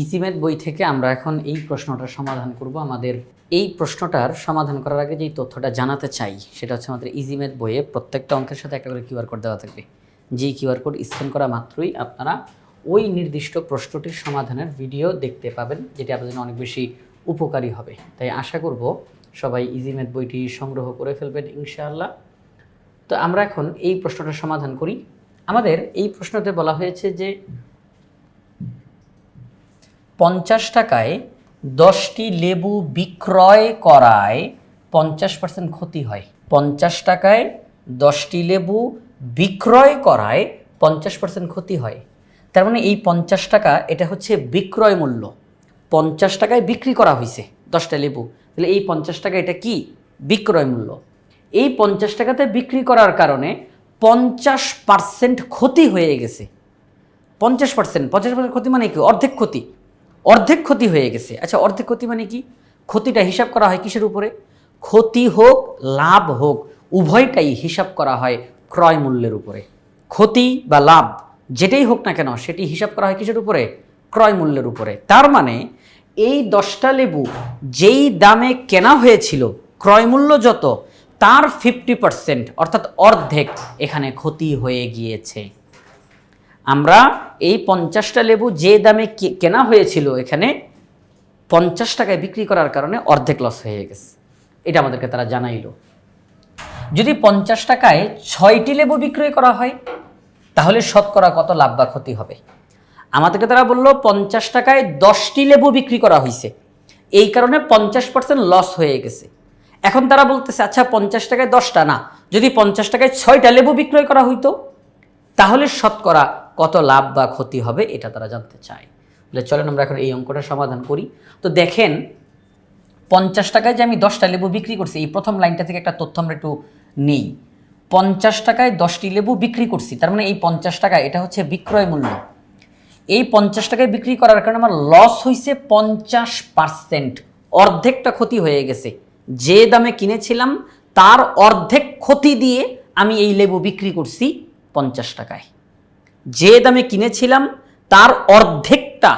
ইজিমেট বই থেকে আমরা এখন এই প্রশ্নটার সমাধান করব। আমাদের এই প্রশ্নটার সমাধান করার আগে যেই তথ্যটা জানাতে চাই, সেটা হচ্ছে আমাদের ইজিমেট বইয়ে প্রত্যেকটা অঙ্কের সাথে একটা করে কিউআর কোড দেওয়া থাকবে। যেই কিউআর কোড স্ক্যান করা মাত্রই আপনারা ওই নির্দিষ্ট প্রশ্নটির সমাধানের ভিডিও দেখতে পাবেন, যেটি আপনাদের জন্য অনেক বেশি উপকারী হবে। তাই আশা করব সবাই ইজিমেট বইটি সংগ্রহ করে ফেলবেন ইনশাআল্লাহ। তো আমরা এখন এই প্রশ্নটার সমাধান করি। আমাদের এই প্রশ্নতে বলা হয়েছে যে পঞ্চাশ টাকায় দশটি লেবু বিক্রয় করায় পঞ্চাশ পার্সেন্ট ক্ষতি হয়। পঞ্চাশ টাকায় দশটি লেবু বিক্রয় করায় পঞ্চাশ পার্সেন্ট ক্ষতি হয়। তার মানে এই পঞ্চাশ টাকা, এটা হচ্ছে বিক্রয় মূল্য। পঞ্চাশ টাকায় বিক্রি করা হয়েছে দশটা লেবু। তাহলে এই পঞ্চাশ টাকা এটা কি? বিক্রয় মূল্য। এই পঞ্চাশ টাকাতে বিক্রি করার কারণে পঞ্চাশ পার্সেন্ট ক্ষতি হয়ে গেছে। পঞ্চাশ পার্সেন্ট পঞ্চাশ পার্সেন্ট ক্ষতি মানে কি? অর্ধেক ক্ষতি। অর্ধেক ক্ষতি হয়ে গেছে। আচ্ছা অর্ধেক ক্ষতি মানে কি? ক্ষতিটা হিসাব করা হয় কিসের উপরে? ক্ষতি হোক, লাভ হোক, উভয়টাই হিসাব করা হয় ক্রয় মূল্যের উপরে। ক্ষতি বা লাভ যেটাই হোক না কেন, সেটি হিসাব করা হয় কিসের উপরে? ক্রয় মূল্যের উপরে। তার মানে এই দশটা লেবু যেই দামে কেনা হয়েছিল, ক্রয় মূল্য যত, তার ফিফটি পার্সেন্ট অর্থাৎ অর্ধেক, এখানে ক্ষতি হয়ে গিয়েছে। আমরা এই পঞ্চাশটা লেবু যে দামে কেনা হয়েছিল এখানে পঞ্চাশ টাকায় বিক্রি করার কারণে অর্ধেক লস হয়ে গেছে। এটা আমাদেরকে তারা জানাইলো। যদি পঞ্চাশ টাকায় ছয়টি লেবু বিক্রয় করা হয়, তাহলে শতকরা কত লাভ বা ক্ষতি হবে? আমাদেরকে তারা বলল, পঞ্চাশ টাকায় দশটি লেবু বিক্রি করা হয়েছে এই কারণে পঞ্চাশ পার্সেন্ট লস হয়ে গেছে। এখন তারা বলতেছে আচ্ছা পঞ্চাশ টাকায় দশটা, না। যদি পঞ্চাশ টাকায় ছয়টা লেবু বিক্রয় করা হইতো তাহলে শতকরা কত লাভ বা ক্ষতি হবে এটা তারা জানতে চায়। বলে চলেন আমরা এখন এই অঙ্কটা সমাধান করি। তো দেখেন, পঞ্চাশ টাকায় যে আমি দশটা লেবু বিক্রি করছি, এই প্রথম লাইনটা থেকে একটা তথ্য আমরা একটু নেই। পঞ্চাশ টাকায় দশটি লেবু বিক্রি করছি, তার মানে এই পঞ্চাশ টাকা, এটা হচ্ছে বিক্রয় মূল্য। এই পঞ্চাশ টাকায় বিক্রি করার কারণে আমার লস হয়েছে পঞ্চাশ পার্সেন্ট অর্ধেকটা ক্ষতি হয়ে গেছে। যে দামে কিনেছিলাম, তার অর্ধেক ক্ষতি দিয়ে আমি এই লেবু বিক্রি করছি। পঞ্চাশ টাকায়। যে দামে কিনেছিলাম, তার অর্ধেকটা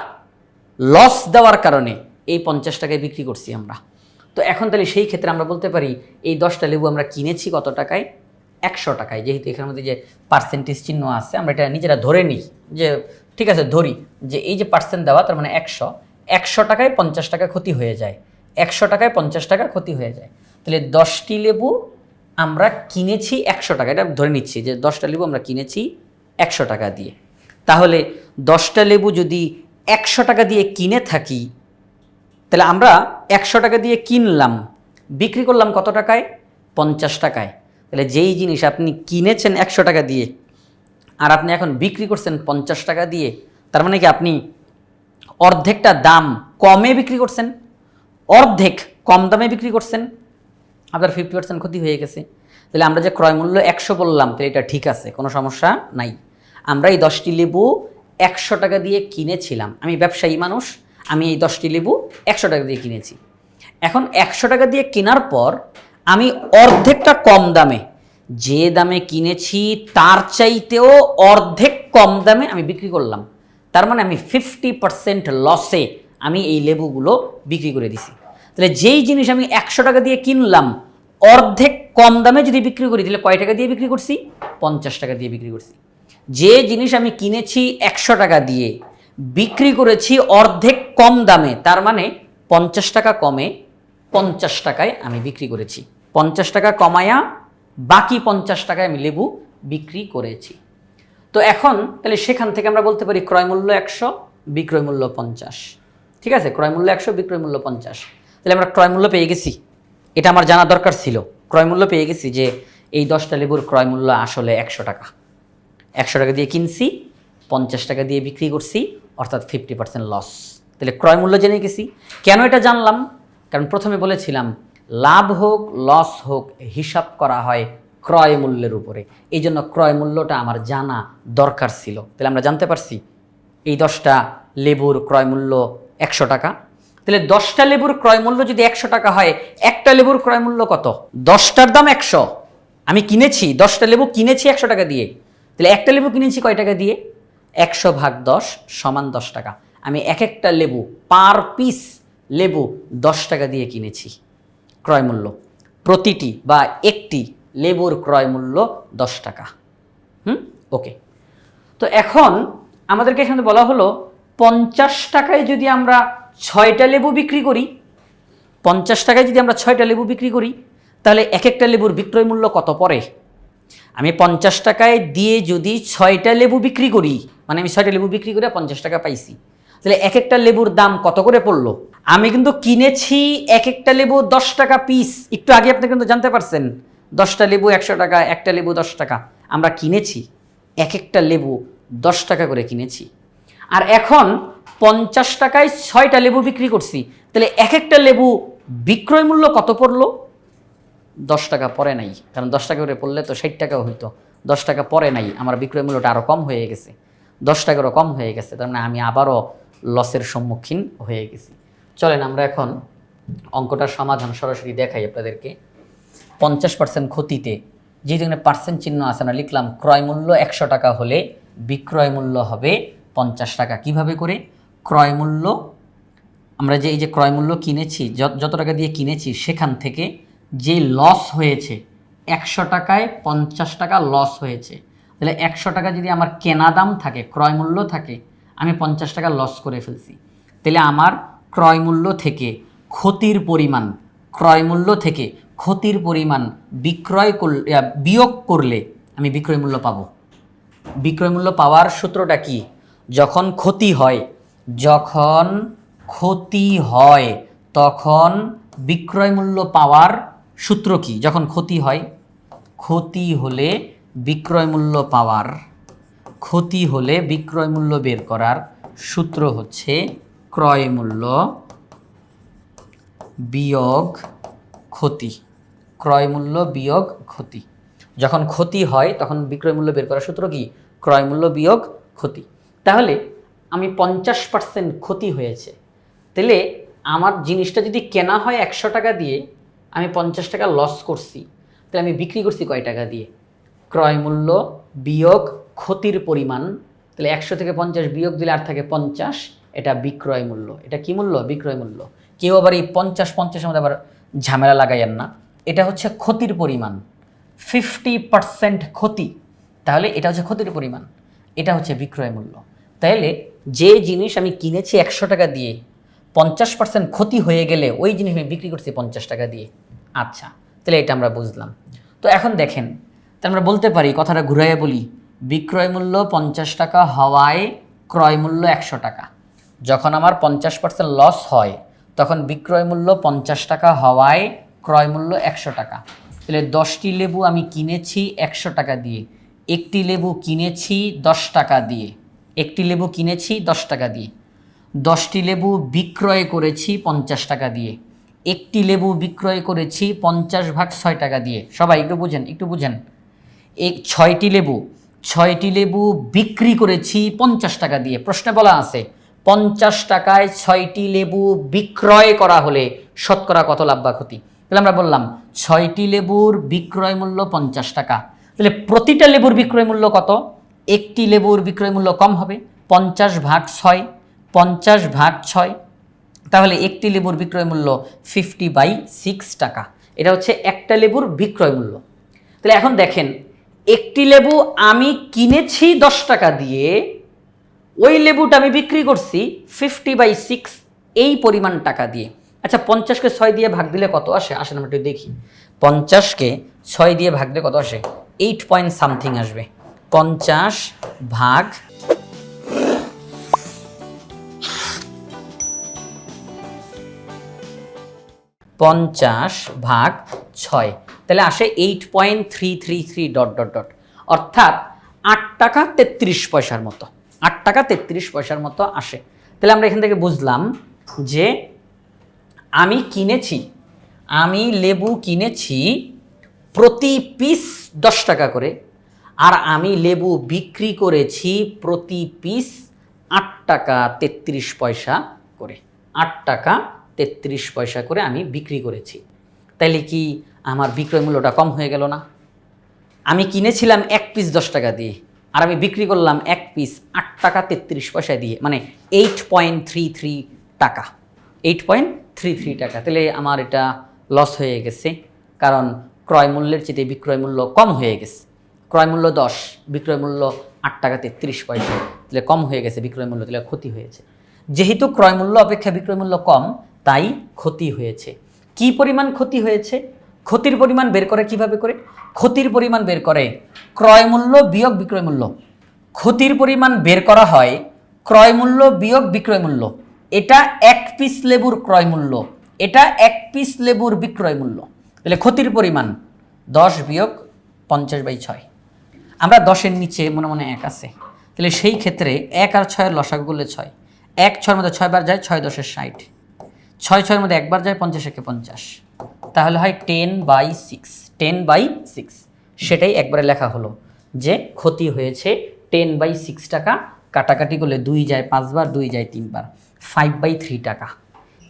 লস দেওয়ার কারণে এই পঞ্চাশ টাকায় বিক্রি করছি আমরা। তো এখন তাহলে সেই ক্ষেত্রে আমরা বলতে পারি, এই দশটা লেবু আমরা কিনেছি কত টাকায়? একশো টাকায়। যেহেতু এখানের মধ্যে যে পার্সেন্টেজ চিহ্ন আছে, আমরা এটা নিজেরা ধরে নিই যে, ঠিক আছে, ধরি যে এই যে পার্সেন্ট দেওয়া, তার মানে একশো। একশো টাকায় পঞ্চাশ টাকা ক্ষতি হয়ে যায়। একশো টাকায় পঞ্চাশ টাকা ক্ষতি হয়ে যায়। তাহলে দশটি লেবু আমরা কিনেছি একশো টাকা, এটা ধরে নিচ্ছি যে দশটা লেবু আমরা কিনেছি একশো টাকা দিয়ে। তাহলে দশটা লেবু যদি একশো টাকা দিয়ে কিনে থাকি, তাহলে আমরা একশো টাকা দিয়ে কিনলাম, বিক্রি করলাম কত টাকায়? পঞ্চাশ টাকায়। তাহলে যেই জিনিস আপনি কিনেছেন একশো টাকা দিয়ে আর আপনি এখন বিক্রি করছেন পঞ্চাশ টাকা দিয়ে, তার মানে কি আপনি অর্ধেকটা দাম কমে বিক্রি করছেন? অর্ধেক কম দামে বিক্রি করছেন? আপনার ফিফটি পার্সেন্ট ক্ষতি হয়ে গেছে। তাহলে আমরা যে ক্রয় মূল্য একশো বললাম, তাহলে এটা ঠিক আছে, কোনো সমস্যা নাই। আমরা এই দশটি লেবু একশো টাকা দিয়ে কিনেছিলাম। আমি ব্যবসায়ী মানুষ, আমি এই দশটি লেবু একশো টাকা দিয়ে কিনেছি। এখন একশো টাকা দিয়ে কেনার পর আমি অর্ধেকটা কম দামে, যে দামে কিনেছি তার চাইতেও অর্ধেক কম দামে আমি বিক্রি করলাম। তার মানে আমি ফিফটি পার্সেন্ট লসে আমি এই লেবুগুলো বিক্রি করে দিছি। তাহলে যেই জিনিস আমি একশো টাকা দিয়ে কিনলাম, অর্ধেক কম দামে যদি বিক্রি করি, তাহলে কয় টাকা দিয়ে বিক্রি করছি? পঞ্চাশ টাকা দিয়ে বিক্রি করছি। যে জিনিস আমি কিনেছি একশো টাকা দিয়ে, বিক্রি করেছি অর্ধেক কম দামে, তার মানে পঞ্চাশ টাকা কমে পঞ্চাশ টাকায় আমি বিক্রি করেছি। পঞ্চাশ টাকা কমায়া বাকি পঞ্চাশ টাকায় আমি লেবু বিক্রি করেছি। তো এখন তাহলে সেখান থেকে আমরা বলতে পারি ক্রয় মূল্য একশো, বিক্রয় মূল্য পঞ্চাশ। ঠিক আছে? ক্রয় মূল্য একশো, বিক্রয় মূল্য পঞ্চাশ। তাহলে আমরা ক্রয় মূল্য পেয়ে গেছি। এটা আমার জানা দরকার ছিল। ক্রয় মূল্য পেয়ে গেছি যে এই দশটা লেবুর ক্রয় মূল্য আসলে একশো টাকা। একশো টাকা দিয়ে কিনছি, পঞ্চাশ টাকা দিয়ে বিক্রি করছি, অর্থাৎ ফিফটি পার্সেন্ট লস তাহলে ক্রয় মূল্য জেনে গেছি। কেন এটা জানলাম? কারণ প্রথমে বলেছিলাম, লাভ হোক লস হোক, হিসাব করা হয় ক্রয় মূল্যের উপরে। এই জন্য ক্রয় মূল্যটা আমার জানা দরকার ছিল। তাহলে আমরা জানতে পারছি, এই দশটা লেবুর ক্রয় মূল্য একশো টাকা। তাহলে দশটা লেবুর ক্রয় মূল্য যদি একশো টাকা হয়, একটা লেবুর ক্রয় মূল্য কত? দশটার দাম একশো। আমি কিনেছি, দশটা লেবু কিনেছি একশো টাকা দিয়ে। তাহলে একটা লেবু কিনেছি কয় টাকা দিয়ে? একশো ভাগ দশ সমান দশ টাকা। আমি এক একটা লেবু, পার পিস লেবু দশ টাকা দিয়ে কিনেছি ক্রয় মূল্য। প্রতিটি বা একটি লেবুর ক্রয় মূল্য দশ টাকা। হুম? ওকে। তো এখন আমাদেরকে এখানে বলা হলো, পঞ্চাশ টাকায় যদি আমরা ছয়টা লেবু বিক্রি করি, পঞ্চাশ টাকায় যদি আমরা ছয়টা লেবু বিক্রি করি, তাহলে এক একটা লেবুর বিক্রয় মূল্য কত পড়ে? আমি পঞ্চাশ টাকায় দিয়ে যদি ছয়টা লেবু বিক্রি করি মানে আমি ছয়টা লেবু বিক্রি করে পঞ্চাশ টাকা পাইছি, তাহলে এক একটা লেবুর দাম কত করে পড়ল? আমি কিন্তু কিনেছি এক একটা লেবু দশ টাকা পিস একটু আগে আপনি কিন্তু জানতে পারছেন, দশটা লেবু একশো টাকা, একটা লেবু দশ টাকা। আমরা কিনেছি এক একটা লেবু দশ টাকা করে কিনেছি। আর এখন পঞ্চাশ টাকায় ছয়টা লেবু বিক্রি করছি। তাহলে এক একটা লেবু বিক্রয় মূল্য কত পড়ল? দশ টাকা পরে নাই, কারণ দশ টাকা করে পড়লে তো ষাট টাকাও হইতো। দশ টাকা পরে নাই, আমার বিক্রয় মূল্যটা আরও কম হয়ে গেছে। দশ টাকারও কম হয়ে গেছে, তার মানে আমি আবারও লসের সম্মুখীন হয়ে গেছি। চলেন আমরা এখন অঙ্কটার সমাধান সরাসরি দেখাই আপনাদেরকে। পঞ্চাশ পার্সেন্ট ক্ষতিতে, যেহেতু এখানে পার্সেন্ট চিহ্ন আছে না, লিখলাম, ক্রয় মূল্য একশো টাকা হলে বিক্রয় মূল্য হবে পঞ্চাশ টাকা। কীভাবে করে? ক্রয় মূল্য আমরা যে এই যে ক্রয়মূল্য কিনেছি, যত যত টাকা দিয়ে কিনেছি সেখান থেকে যে লস হয়েছে, একশো টাকায় পঞ্চাশ টাকা লস হয়েছে। তাহলে একশো টাকা যদি আমার কেনা দাম থাকে, ক্রয়মূল্য থাকে, আমি পঞ্চাশ টাকা লস করে ফেলছি। তাহলে আমার ক্রয়মূল্য থেকে ক্ষতির পরিমাণ, ক্রয়মূল্য থেকে ক্ষতির পরিমাণ বিক্রয় করলে বিয়োগ করলে আমি বিক্রয় মূল্য পাবো। বিক্রয় মূল্য পাওয়ার সূত্রটা কি? যখন ক্ষতি হয় যখন ক্ষতি হয়, তখন বিক্রয় মূল্য পাওয়ার সূত্র কি? যখন ক্ষতি হয়, ক্ষতি হলে বিক্রয় মূল্য পাওয়ার, ক্ষতি হলে বিক্রয় মূল্য বের করার সূত্র হচ্ছে ক্রয় মূল্য বিয়োগ ক্ষতি। ক্রয় মূল্য বিয়োগ ক্ষতি। যখন ক্ষতি হয়, তখন বিক্রয় মূল্য বের করার সূত্র কি? ক্রয় মূল্য বিয়োগ ক্ষতি। তাহলে আমি পঞ্চাশ পার্সেন্ট ক্ষতি হয়েছে। তাহলে আমার জিনিসটা যদি কেনা হয় একশো টাকা দিয়ে, আমি পঞ্চাশ টাকা লস করছি। তাহলে আমি বিক্রি করছি কয় টাকা দিয়ে? ক্রয় মূল্য বিয়োগ ক্ষতির পরিমাণ। তাহলে একশো থেকে পঞ্চাশ বিয়োগ দিলে আর থাকে পঞ্চাশ, এটা বিক্রয় মূল্য। এটা কি মূল্য? বিক্রয় মূল্য। কেউ আবার এই পঞ্চাশ, পঞ্চাশের মধ্যে আবার ঝামেলা লাগাইয়েন না। এটা হচ্ছে ক্ষতির পরিমাণ। ফিফটি পার্সেন্ট ক্ষতি। তাহলে এটা হচ্ছে ক্ষতির পরিমাণ। এটা হচ্ছে বিক্রয় মূল্য। তাহলে যে জিনিস আমি কিনেছি একশো টাকা দিয়ে, পঞ্চাশ পার্সেন্ট ক্ষতি হয়ে গেলে ওই জিনিস আমি বিক্রি করছি পঞ্চাশ টাকা দিয়ে। আচ্ছা তাহলে এটা আমরা বুঝলাম। তো এখন দেখেন, তাহলে আমরা বলতে পারি, কথাটা ঘুরাইয়া বলি, বিক্রয় মূল্য পঞ্চাশ টাকা হওয়ায় ক্রয় মূল্য একশো টাকা। যখন আমার পঞ্চাশ পার্সেন্ট লস হয়, তখন বিক্রয় মূল্য পঞ্চাশ টাকা হওয়ায় ক্রয় মূল্য একশো টাকা। তাহলে দশটি লেবু আমি কিনেছি একশো টাকা দিয়ে, একটি লেবু কিনেছি দশ টাকা দিয়ে। একটি লেবু কিনেছি দশ টাকা দিয়ে। দশটি লেবু বিক্রয় করেছি পঞ্চাশ টাকা দিয়ে। একটি লেবু বিক্রয় করেছি পঞ্চাশ ভাগ ছয় টাকা দিয়ে। সবাই একটু বুঝেন একটু বুঝেন। এক ছয়টি লেবু ছয়টি লেবু বিক্রি করেছি পঞ্চাশ টাকা দিয়ে। প্রশ্নে বলা আছে, পঞ্চাশ টাকায় ছয়টি লেবু বিক্রয় করা হলে শতকরা কত লাভ বা ক্ষতি? তাহলে আমরা বললাম, ছয়টি লেবুর বিক্রয় মূল্য পঞ্চাশ টাকা। তাহলে প্রতিটা লেবুর বিক্রয় মূল্য কত? একটি লেবুর বিক্রয় মূল্য কম হবে, পঞ্চাশ ভাগ ছয়, পঞ্চাশ ভাগ ছয়। তাহলে একটি লেবুর বিক্রয় মূল্য ফিফটি বাই সিক্স টাকা। এটা হচ্ছে একটা লেবুর বিক্রয় মূল্য। তাহলে এখন দেখেন, একটি লেবু আমি কিনেছি দশ টাকা দিয়ে, ওই লেবুটা আমি বিক্রি করছি ফিফটি বাই সিক্স এই পরিমাণ টাকা দিয়ে। আচ্ছা পঞ্চাশকে ছয় দিয়ে ভাগ দিলে কত আসে? আসেন আমরা একটু দেখি। পঞ্চাশকে ছয় দিয়ে ভাগ দিলে কত আসে? এইট পয়েন্ট সামথিং আসবে। পঞ্চাশ ভাগ পঞ্চাশ ভাগ ছয়। তাহলে আসে eight point three three three dot dot dot অর্থাৎ আট টাকা তেত্রিশ পয়সার মতো। আট টাকা তেত্রিশ পয়সার মতো আসে। তাহলে আমরা এখান থেকে বুঝলাম যে আমি কিনেছি, আমি লেবু কিনেছি প্রতি পিস দশ টাকা করে। আর আমি লেবু বিক্রি করেছি প্রতি পিস আট টাকা তেত্রিশ পয়সা করে। আট টাকা তেত্রিশ পয়সা করে আমি বিক্রি করেছি। তাইলে কি আমার বিক্রয় মূল্যটা কম হয়ে গেল না? আমি কিনেছিলাম এক পিস দশ টাকা দিয়ে, আর আমি বিক্রি করলাম এক পিস আট টাকা তেত্রিশ পয়সা দিয়ে মানে এইট পয়েন্ট থ্রি থ্রি টাকা। এইট পয়েন্ট থ্রি থ্রি টাকা। তাহলে আমার এটা লস হয়ে গেছে, কারণ ক্রয় মূল্যের চেয়ে বিক্রয় মূল্য কম হয়ে গেছে। ক্রয় মূল্য দশ, বিক্রয় মূল্য আট টাকা তেত্রিশ পয়সা। তাহলে কম হয়ে গেছে বিক্রয় মূল্য, তাহলে ক্ষতি হয়েছে। যেহেতু ক্রয় মূল্য অপেক্ষা বিক্রয় মূল্য কম, তাই ক্ষতি হয়েছে। কি পরিমাণ ক্ষতি হয়েছে? ক্ষতির পরিমাণ বের করে কীভাবে করে? ক্ষতির পরিমাণ বের করে ক্রয় মূল্য বিয়োগ বিক্রয় মূল্য। ক্ষতির পরিমাণ বের করা হয় ক্রয় মূল্য বিয়োগ বিক্রয় মূল্য। এটা এক পিস লেবুর ক্রয় মূল্য। এটা এক পিস লেবুর বিক্রয় মূল্য। তাহলে ক্ষতির পরিমাণ দশ বিয়োগ পঞ্চাশ বাই ছয়। আমরা দশের নিচে মনে মনে এক আছে। তাহলে সেই ক্ষেত্রে এক আর ছয়ের লসাগু করলে ছয়। এক ছয়ের মধ্যে ছয় বার যায়, ছয় দশের ষাট। ছয় ছয়ের মধ্যে একবার যায়, পঞ্চাশ একে পঞ্চাশ। তাহলে হয় ten by six. Ten by six. সেটাই একবারে লেখা হলো যে ক্ষতি হয়েছে টেন বাই সিক্স টাকা। কাটাকাটি করলে দুই যায় পাঁচবার, দুই যায় তিনবার। ফাইভ বাই থ্রি টাকা।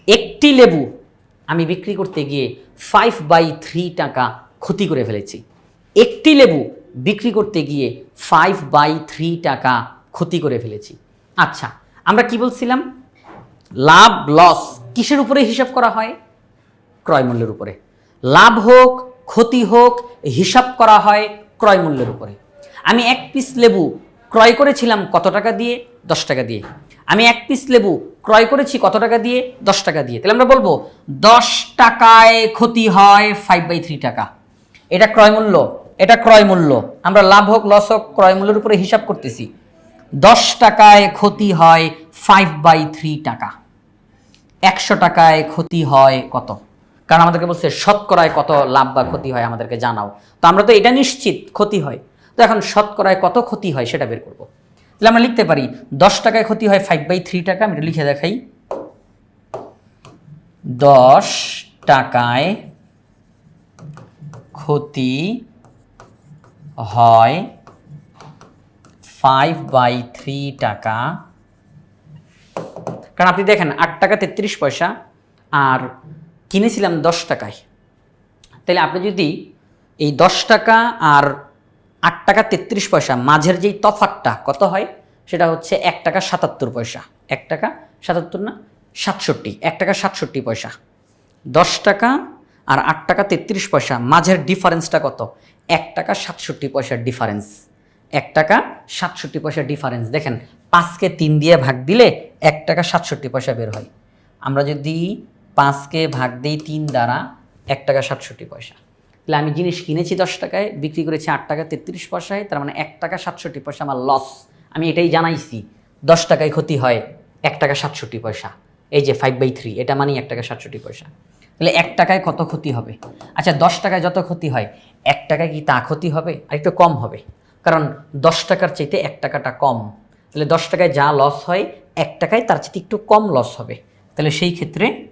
একটি লেবু আমি বিক্রি করতে গিয়ে ফাইভ বাই থ্রি টাকা ক্ষতি করে ফেলেছি। একটি লেবু বিক্রি করতে গিয়ে ফাইভ বাই থ্রি টাকা ক্ষতি করে ফেলেছি। আচ্ছা আমরা কি বলছিলাম? লাভ লস কিসের উপরে হিসাব করা হয়? ক্রয় মূল্যের উপরে। লাভ হোক, ক্ষতি হোক, হিসাব করা হয় ক্রয় মূল্যের উপরে। আমি এক পিস লেবু ক্রয় করেছিলাম কত টাকা দিয়ে? দশ টাকা দিয়ে। আমি এক পিস লেবু ক্রয় করেছি কত টাকা দিয়ে? দশ টাকা দিয়ে। তাহলে আমরা বলব, দশ টাকায় ক্ষতি হয় ফাইভ বাই থ্রি টাকা। এটা ক্রয় মূল্য। এটা ক্রয় মূল্য। আমরা লাভ হোক লস হোক, ক্রয় মূল্যের উপরে হিসাব করতেছি। দশ টাকায় ক্ষতি হয় ফাইভ বাই থ্রি টাকা। একশো টাকায় ক্ষতি হয় কত? কারণ আমাদেরকে বলছে, শতকরায় কত লাভ বা ক্ষতি হয় আমাদেরকে জানাও। তো আমরা তো এটা নিশ্চিত, ক্ষতি হয়। তো এখন শতকরায় কত ক্ষতি হয় সেটা বের করব। তাহলে আমরা লিখতে পারি, দশ টাকায় ক্ষতি হয় ফাইভ বাই থ্রি টাকা, আমি লিখে দেখাই। দশ টাকায় ক্ষতি হয় ফাইভ বাই থ্রি টাকা। কারণ আপনি দেখেন, আট টাকা তেত্রিশ পয়সা, আর কিনেছিলাম দশ টাকায়। তাহলে আপনি যদি এই দশ টাকা আর আট টাকা তেত্রিশ পয়সা, মাঝের যেই তফাতটা কত হয়? সেটা হচ্ছে এক টাকা সাতাত্তর পয়সা। এক টাকা সাতাত্তর না, সাতষট্টি। এক টাকা সাতষট্টি পয়সা। দশ টাকা আর আট টাকা তেত্রিশ পয়সা, মাঝের ডিফারেন্সটা কত? এক টাকা সাতষট্টি পয়সার ডিফারেন্স এক টাকা সাতষট্টি পয়সার ডিফারেন্স দেখেন, পাঁচকে তিন দিয়ে ভাগ দিলে এক টাকা সাতষট্টি পয়সা বের হয়। আমরা যদি পাঁচকে ভাগ দিই তিন দ্বারা, এক টাকা সাতষট্টি পয়সা। তাহলে আমি জিনিস কিনেছি দশ টাকায়, বিক্রি করেছি আট টাকা তেত্রিশ পয়সায়, তার মানে এক টাকা সাতষট্টি পয়সা আমার লস আমি এটাই জানাইছি, দশ টাকায় ক্ষতি হয় এক টাকা সাতষট্টি পয়সা। এই যে ফাইভ বাই থ্রি এটা মানেই এক টাকা সাতষট্টি পয়সা। তাহলে এক টাকায় কত ক্ষতি হবে? আচ্ছা দশ টাকায় যত ক্ষতি হয় এক টাকায় কি তা ক্ষতি হবে? আর একটু কম হবে। কারণ দশ টাকার চাইতে এক টাকাটা কম। তাহলে দশ টাকায় যা লস হয়, এক টাকায় তার চাইতে একটু কম লস হবে। তাহলে সেই ক্ষেত্রে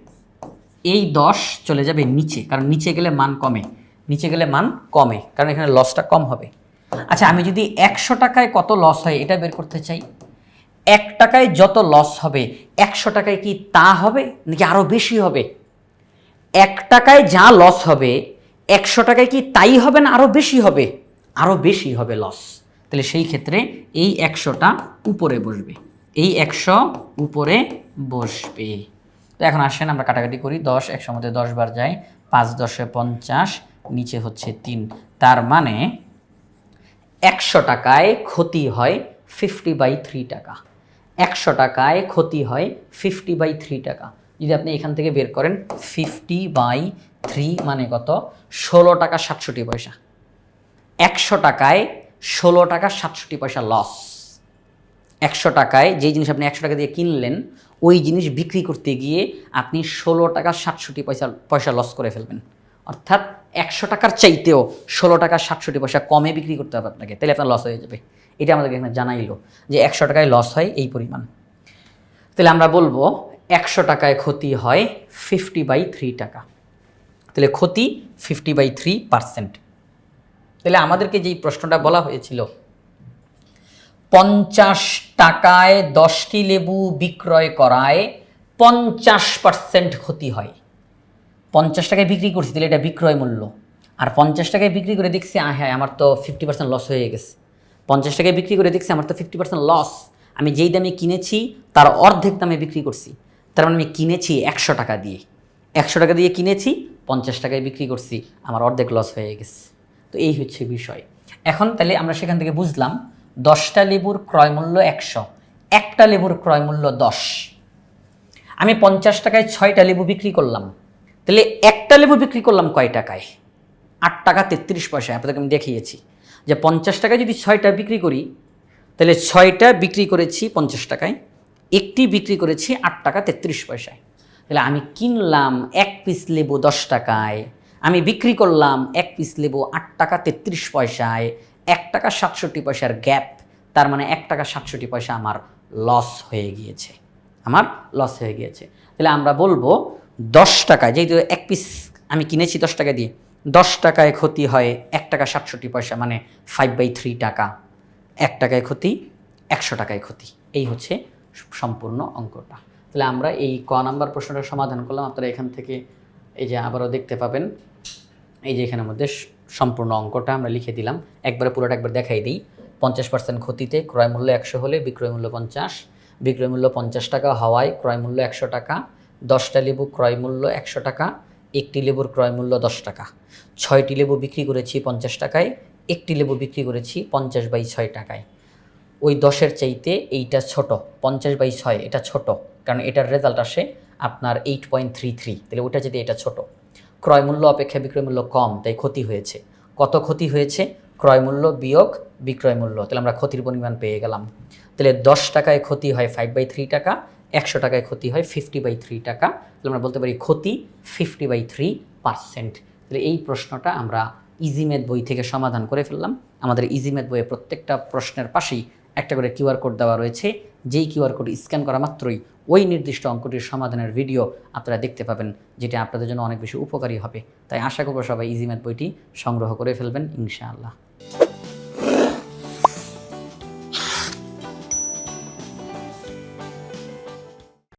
এই দশ চলে যাবে নিচে। কারণ নিচে গেলে মান কমে। নিচে গেলে মান কমে। কারণ এখানে লসটা কম হবে। আচ্ছা আমি যদি একশো টাকায় কত লস হয়, এটা বের করতে চাই। এক টাকায় যত লস হবে, একশো টাকায় কি তা হবে? নাকি আরও বেশি হবে? এক টাকায় যা লস হবে একশো টাকায় কি তাই হবে না আরও বেশি হবে? আরও বেশি হবে লস তাহলে সেই ক্ষেত্রে এই একশোটা উপরে বসবে। এই একশো উপরে বসবে। তো এখন আসেন আমরা কাটাকাটি করি। দশ, একশোর মধ্যে দশ বার যায়। পাঁচ দশে পঞ্চাশ, নিচে হচ্ছে তিন। তার মানে একশো টাকায় ক্ষতি হয় ফিফটি বাই থ্রি টাকা। একশো টাকায় ক্ষতি হয় ফিফটি বাই থ্রি টাকা। যদি আপনি এখান থেকে বের করেন ফিফটি বাই থ্রি মানে কত? ষোলো টাকা সাতষট্টি পয়সা। একশো টাকায় ষোলো টাকা সাতষট্টি পয়সা লস একশো টাকায় যেই জিনিস আপনি একশো টাকা দিয়ে কিনলেন, ওই জিনিস বিক্রি করতে গিয়ে আপনি ষোলো টাকা সাতষট্টি পয়সা পয়সা লস করে ফেলবেন। অর্থাৎ একশো টাকার চাইতেও ষোলো টাকা সাতষট্টি পয়সা কমে বিক্রি করতে হবে আপনাকে, তাহলে আপনার লস হয়ে যাবে। এটা আমাদেরকে এখানে জানাইলো যে একশো টাকায় লস হয় এই পরিমাণ। তাহলে আমরা বলব একশো টাকায় ক্ষতি হয় ফিফটি বাই থ্রি টাকা। তাহলে ক্ষতি ফিফটি বাই থ্রি পার্সেন্ট তাহলে আমাদেরকে যেই প্রশ্নটা বলা হয়েছিল, পঞ্চাশ টাকায় দশটি লেবু বিক্রয় করায় পঞ্চাশ পার্সেন্ট ক্ষতি হয়। পঞ্চাশ টাকায় বিক্রি করছি, তাহলে এটা বিক্রয় মূল্য। আর পঞ্চাশ টাকায় বিক্রি করে দেখছি আহ হ্যাঁ আমার তো ফিফটি পার্সেন্ট লস হয়ে গেছে। পঞ্চাশ টাকায় বিক্রি করে দেখছি, আমার তো ফিফটি পার্সেন্ট লস আমি যেই দামে কিনেছি, তার অর্ধেক দামে বিক্রি করছি। তার মানে আমি কিনেছি একশো টাকা দিয়ে। একশো টাকা দিয়ে কিনেছি, পঞ্চাশ টাকায় বিক্রি করছি, আমার অর্ধেক লস হয়ে গেছে। তো এই হচ্ছে বিষয়। এখন তাহলে আমরা সেখান থেকে বুঝলাম, দশটা লেবুর ক্রয় মূল্য একশো, একটা লেবুর ক্রয় মূল্য দশ। আমি পঞ্চাশ টাকায় ছয়টা লেবু বিক্রি করলাম, তাহলে একটা লেবু বিক্রি করলাম কয় টাকায়? আট টাকা তেত্রিশ পয়সা, আপনাদেরকে আমি দেখিয়েছি। যে পঞ্চাশ টাকায় যদি ছয়টা বিক্রি করি, তাহলে ছয়টা বিক্রি করেছি পঞ্চাশ টাকায় একটি বিক্রি করেছি আট টাকা তেত্রিশ পয়সায়। তাহলে আমি কিনলাম এক পিস লেবু দশ টাকায়, আমি বিক্রি করলাম এক পিস লেবু আট টাকা তেত্রিশ পয়সায়, এক টাকা সাতষট্টি পয়সার গ্যাপ, তার মানে এক টাকা সাতষট্টি পয়সা আমার লস হয়ে গিয়েছে। আমার লস হয়ে গিয়েছে। তাহলে আমরা বলব দশ টাকায়, যেহেতু এক পিস আমি কিনেছি দশ টাকা দিয়ে, দশ টাকায় ক্ষতি হয় এক টাকা সাতষট্টি পয়সা মানে ফাইভ বাই থ্রি টাকা। এক টাকায় ক্ষতি, একশো টাকায় ক্ষতি। এই হচ্ছে সম্পূর্ণ অঙ্কটা। তাহলে আমরা এই ক নাম্বার প্রশ্নটা সমাধান করলাম। আপনারা এখান থেকে এই যে আবারও দেখতে পাবেন। এই যে এখানের মধ্যে সম্পূর্ণ অঙ্কটা আমরা লিখে দিলাম। একবারে পুরোটা একবার দেখাই দিই। পঞ্চাশ পার্সেন্ট ক্ষতিতে ক্রয় মূল্য একশো হলে বিক্রয় মূল্য পঞ্চাশ। বিক্রয় মূল্য পঞ্চাশ টাকা হওয়ায় ক্রয় মূল্য একশো টাকা। দশটা লেবু ক্রয় মূল্য একশো টাকা। একটি লেবুর ক্রয় মূল্য দশ টাকা। ছয়টি লেবু বিক্রি করেছি পঞ্চাশ টাকায়। একটি লেবু বিক্রি করেছি পঞ্চাশ বাই ছয় টাকায়। ওই দশের চাইতে এইটা ছোট, পঞ্চাশ বাই ছয়, এটা ছোট, কারণ এটার রেজাল্ট আসে আপনার এইট পয়েন্ট থ্রি থ্রি তাহলে ওটা যদি এটা ছোট। ক্রয় মূল্য অপেক্ষা বিক্রয় মূল্য কম, তাই ক্ষতি হয়েছে। কত ক্ষতি হয়েছে? ক্রয় মূল্য বিয়োগ বিক্রয় মূল্য, তাহলে আমরা ক্ষতির পরিমাণ পেয়ে গেলাম। তাহলে দশ টাকায় ক্ষতি হয় ফাইভ বাই থ্রি টাকা, একশো টাকায় ক্ষতি হয় ফিফটি বাই থ্রি টাকা, তাহলে আমরা বলতে পারি ক্ষতি ফিফটি বাই থ্রি পার্সেন্ট তাহলে এই প্রশ্নটা আমরা ইজিমেদ বই থেকে সমাধান করে ফেললাম। আমাদের ইজিমেদ বইয়ে প্রত্যেকটা প্রশ্নের পাশেই একটা করে কিউআর কোড দেওয়া রয়েছে। যেই কিউআর কোড স্ক্যান করা মাত্রই ওই নির্দিষ্ট অঙ্কটির সমাধানের ভিডিও আপনারা দেখতে পাবেন, যেটা আপনাদের জন্য অনেক বেশি উপকারী হবে। তাই আশা করব সবাই ইজিম্যাথ বইটি সংগ্রহ করে ফেলবেন, ইনশাআল্লাহ।